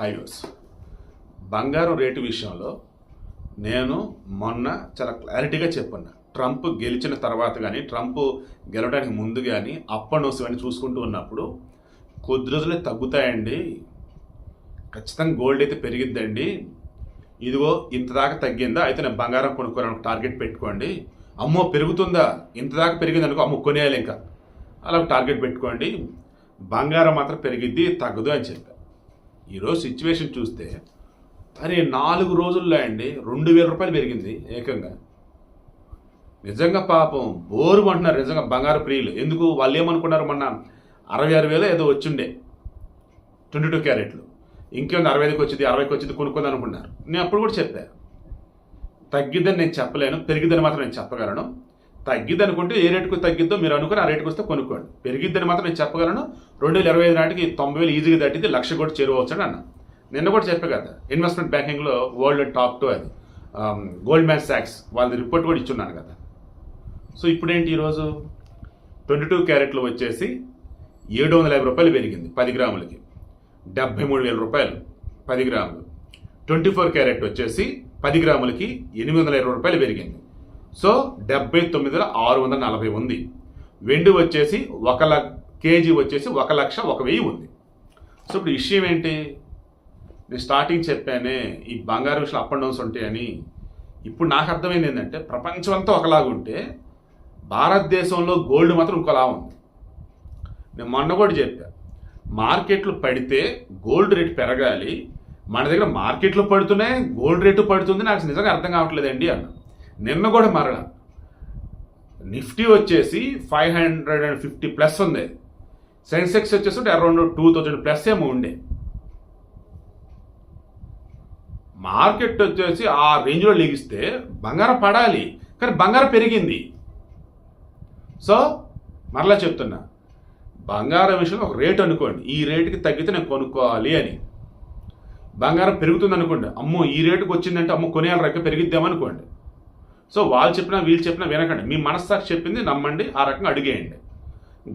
Highways బంగారం rate విషయంలో నేను మొన్న చాలా క్లారిటీగా చెప్పాను ట్రంప్ గెలిచిన తర్వాత కానీ ట్రంప్ గెలవడానికి ముందు కానీ అప్ అండ్ చూసుకుంటూ ఉన్నప్పుడు కొద్ది రోజులే తగ్గుతాయండి. ఖచ్చితంగా గోల్డ్ అయితే పెరిగిద్దండి. ఇదిగో ఇంత దాకా తగ్గిందా? అయితే నేను బంగారం కొనుక్కోవాలని టార్గెట్ పెట్టుకోండి. అమ్మో పెరుగుతుందా? ఇంత దాకా పెరిగింది అనుకో అమ్మో కొనేయాలి ఇంకా. అలా ఒక టార్గెట్ పెట్టుకోండి. బంగారం మాత్రం పెరిగిద్ది తగ్గదు అని చెప్పా. ఈరోజు సిచ్యువేషన్ చూస్తే అరే నాలుగు రోజుల్లో అండి రెండు వేల రూపాయలు పెరిగింది ఏకంగా. నిజంగా పాపం బోరు అంటున్నారు నిజంగా బంగారు ప్రియులు. ఎందుకు? వాళ్ళు ఏమనుకున్నారు మొన్న? అరవై ఆరు వేలు ఏదో వచ్చిండే. ట్వంటీ టూ క్యారెట్లు. ఇంకేముంది? అరవై ఐదుకి వచ్చింది అరవైకి వచ్చింది కొనుక్కుంది అనుకున్నారు నేను అప్పుడు కూడా చెప్పాను తగ్గిద్దని నేను చెప్పలేను పెరిగిద్దని మాత్రం నేను చెప్పగలను. తగ్గిద్ది అనుకుంటే ఏ రేటుకు తగ్గిద్దో మీరు అనుకుని ఆ రేటుకు వస్తే కొనుక్కోండి. పెరిగిద్దని మాత్రం నేను చెప్పగలను. రెండు వేల ఇరవై ఐదు నాటికి తొంభై వేలు ఈజీగా తట్టింది లక్ష కూడా చేరువచ్చు అని అన్న. నిన్న కూడా చెప్పే కదా ఇన్వెస్ట్మెంట్ బ్యాంకింగ్లో వరల్డ్ టాప్ టు అది. గోల్డ్ మ్యాన్ సాక్స్ వాళ్ళది రిపోర్ట్ కూడా ఇచ్చున్నాను కదా. సో ఇప్పుడేంటి ఈరోజు? ట్వంటీ టూ క్యారెట్లు వచ్చేసి ఏడు వందల యాభై రూపాయలు పెరిగింది పది గ్రాములకి. డెబ్బై మూడు వేల రూపాయలు పది గ్రాములు. ట్వంటీ ఫోర్ క్యారెట్ వచ్చేసి పది గ్రాములకి ఎనిమిది వందల ఇరవై రూపాయలు పెరిగింది. సో డెబ్బై తొమ్మిదిలో ఆరు వందల నలభై ఉంది. వెండి వచ్చేసి ఒక ల కేజీ వచ్చేసి ఒక లక్ష ఒక వెయ్యి ఉంది. సో ఇప్పుడు విషయం ఏంటి? నేను స్టార్టింగ్ చెప్పానే ఈ బంగారు విషయాలు అప్ అండ్ డౌన్స్ ఉంటాయని ఇప్పుడు నాకు అర్థమైంది ఏంటంటే ప్రపంచం అంతా ఒకలాగా ఉంటే భారతదేశంలో గోల్డ్ మాత్రం ఇంకోలా ఉంది. నేను మొన్న కూడా చెప్పా మార్కెట్లు పడితే గోల్డ్ రేట్ పెరగాలి. మన దగ్గర మార్కెట్లు పడుతున్నాయి గోల్డ్ రేటు పడుతుంది నాకు నిజంగా అర్థం కావట్లేదండి అన్న. నిన్న కూడా మరణ నిఫ్టీ వచ్చేసి five hundred and fifty plus ఉంది. సెన్సెక్స్ వచ్చేసి అరౌండ్ టూ థౌజండ్ ప్లస్ ఏమో ఉండే. మార్కెట్ వచ్చేసి ఆ రేంజ్లో లిగిస్తే బంగారం పడాలి కానీ బంగారం పెరిగింది. సో మరలా చెప్తున్నా బంగారం విషయంలో ఒక రేట్ అనుకోండి. ఈ రేటుకి తగ్గితే నేను కొనుక్కోవాలి అని. బంగారం పెరుగుతుంది అనుకోండి అమ్మో ఈ రేటుకి వచ్చిందంటే అమ్మో కొనేయాలి రక్క పెరిగిద్దామనుకోండి. సో వాళ్ళు చెప్పినా వీళ్ళు చెప్పినా వినకండి. మీ మనస్సాక్షి చెప్పింది నమ్మండి ఆ రకంగా అడిగేయండి.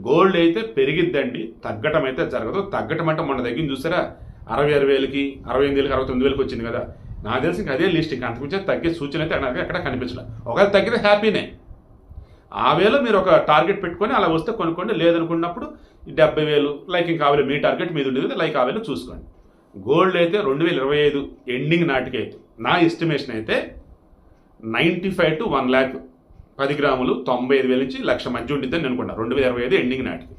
గోల్డ్ అయితే పెరిగిద్దండి తగ్గటం అయితే జరగదు. తగ్గటం అంటే మొన్న దగ్గర చూసారా? అరవై ఆరు వేలకి అరవై ఎనిమిది వేలకి అరవై తొమ్మిది వేలకి వచ్చింది కదా. నాకు తెలిసి ఇంకా అదే లిస్ట్ ఇంకా అంతకుమించి తగ్గే సూచన అయితే నాకు ఎక్కడ కనిపించలేదు ఒకవేళ తగ్గితే హ్యాపీనే. ఆ వేలో మీరు ఒక టార్గెట్ పెట్టుకొని అలా వస్తే కొనుక్కోండి. లేదనుకున్నప్పుడు డెబ్బై వేలు లైక్ ఇంకా ఆవేలు మీ టార్గెట్ మీద ఉండేది లైక్ ఆవేలు చూసుకోండి. గోల్డ్ అయితే రెండు వేల ఇరవై ఐదు ఎండింగ్ నాటికి అయితే నా ఎస్టిమేషన్ అయితే ninety five to one lakh పది గ్రాములు తొంభై ఐదు వేల నుంచి లక్ష మంచి ఉండిద్దని అనుకున్నా. రెండు వేల ఇరవై ఐదు ఎండింగ్ నాటికి.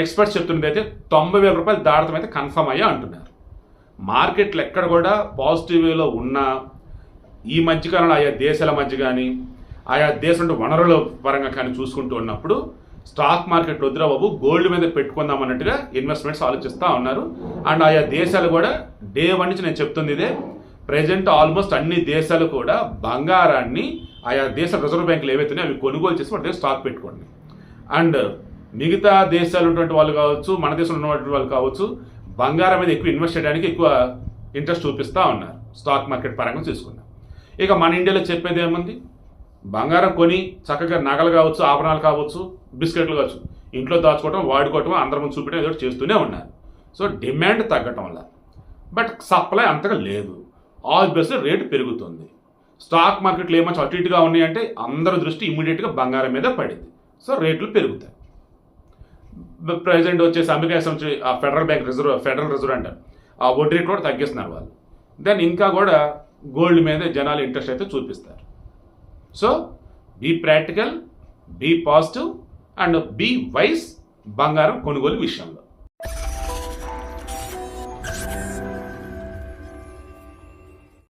ఎక్స్పర్ట్స్ చెప్తున్నది అయితే తొంభై వేల రూపాయలు దాడటం అయితే కన్ఫర్మ్ అయ్యా అంటున్నారు. మార్కెట్లు ఎక్కడ కూడా పాజిటివ్ వేలో ఉన్నా ఈ మధ్యకాలంలో ఆయా దేశాల మధ్య కానీ ఆయా దేశం వనరుల పరంగా కానీ చూసుకుంటూ ఉన్నప్పుడు స్టాక్ మార్కెట్ వద్దురా బాబు గోల్డ్ మీద పెట్టుకుందాం అన్నట్టుగా ఇన్వెస్ట్మెంట్స్ ఆలోచిస్తూ ఉన్నారు. అండ్ ఆయా దేశాలు కూడా డే వన్ నుంచి నేను చెప్తుంది ఇదే ప్రజెంట్ ఆల్మోస్ట్ అన్ని దేశాలు కూడా బంగారాన్ని ఆయా దేశ రిజర్వ్ బ్యాంకులు ఏవైతున్నాయో అవి కొనుగోలు చేసి వాటి దగ్గర స్టాక్ పెట్టుకోండి. అండ్ మిగతా దేశాలు ఉన్నటువంటి వాళ్ళు కావచ్చు మన దేశంలో ఉన్నటువంటి వాళ్ళు కావచ్చు బంగారం మీద ఎక్కువ ఇన్వెస్ట్ చేయడానికి ఎక్కువ ఇంట్రెస్ట్ చూపిస్తూ ఉన్నారు. స్టాక్ మార్కెట్ పరంగా చూసుకున్నాం ఇక మన ఇండియాలో చెప్పేది ఏముంది? బంగారం కొని చక్కగా నగలు కావచ్చు ఆభరణాలు కావచ్చు బిస్కెట్లు కావచ్చు ఇంట్లో దాచుకోవటం వాడుకోవటం అందరం ముందు చూపించడం ఏదో చేస్తూనే ఉన్నారు. సో డిమాండ్ తగ్గటం వల్ల. బట్ సప్లై అంతగా లేదు. ఆబ్వియస్లీ రేటు పెరుగుతుంది. స్టాక్ మార్కెట్లు ఏమో అటు ఇటుగా ఉన్నాయంటే అందరి దృష్టి ఇమ్మీడియట్గా బంగారం మీద పడింది. సో రేట్లు పెరుగుతాయి. ప్రెసిడెంట్ వచ్చేసి అమెరికా సంవత్సరం ఆ federal bank reserve federal reserve అంటారు. ఆ వడ్డీ రేట్ కూడా తగ్గిస్తున్నారు వాళ్ళు. దెన్ ఇంకా కూడా గోల్డ్ మీద జనాలు ఇంట్రెస్ట్ అయితే చూపిస్తారు. So be practical be positive and be wise బంగారం కొనుగోలు విషయంలో.